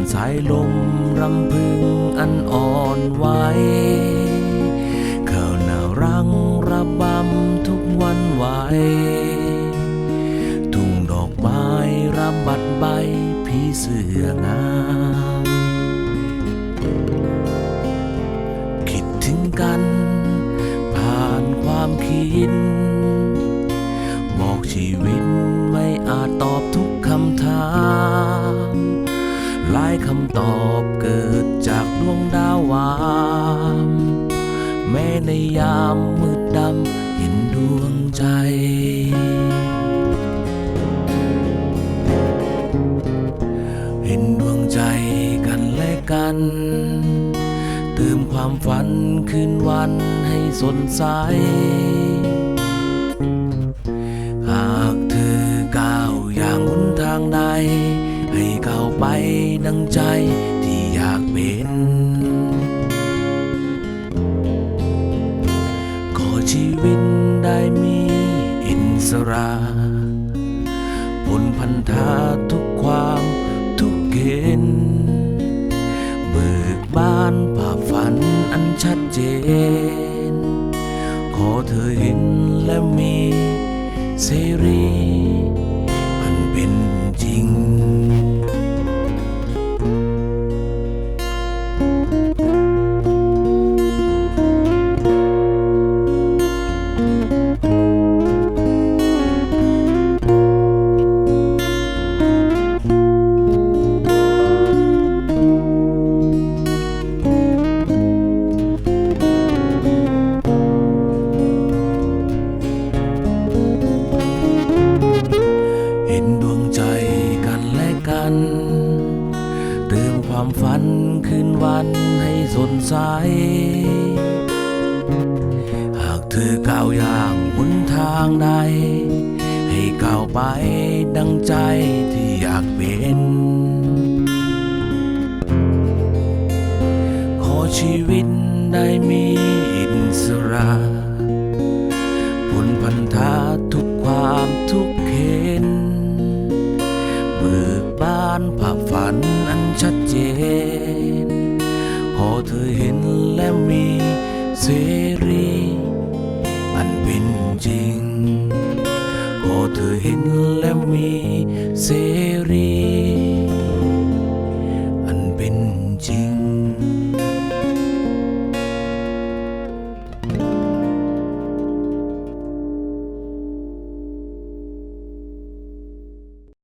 านสายลมรำพึงอันอ่อนไหวข้าวนารังระบำทุกวันไหวทุ่งดอกไม้รับบัดใบผีเสื้องามคิดถึงกัน ผ่านความคิด บอกชีวิต เห็นดวงใจกันและกัน เติมความฝันคืนวันให้สดใส หากเธอก้าวอย่างหนทางใด ให้ก้าวไปดังใจที่อยากเป็นขอชีวิตได้มีอินสระพ้นพันธาทุกความ เกณฑ์เบิกบานภาพฝันอันชัดเจน ขอเธอเห็นและมีเสรี อันเป็นจริง เติมความฝันคืนวันให้สดใส หากเธอก้าวอย่างหนทางใด ให้ก้าวไปดังใจที่อยากเป็น ขอชีวิตได้มีอิสระ ชัดเจนขอเธอเห็นและมีเสรี อันเป็นจริงขอเธอเห็นและมีเสรี อันเป็นจริง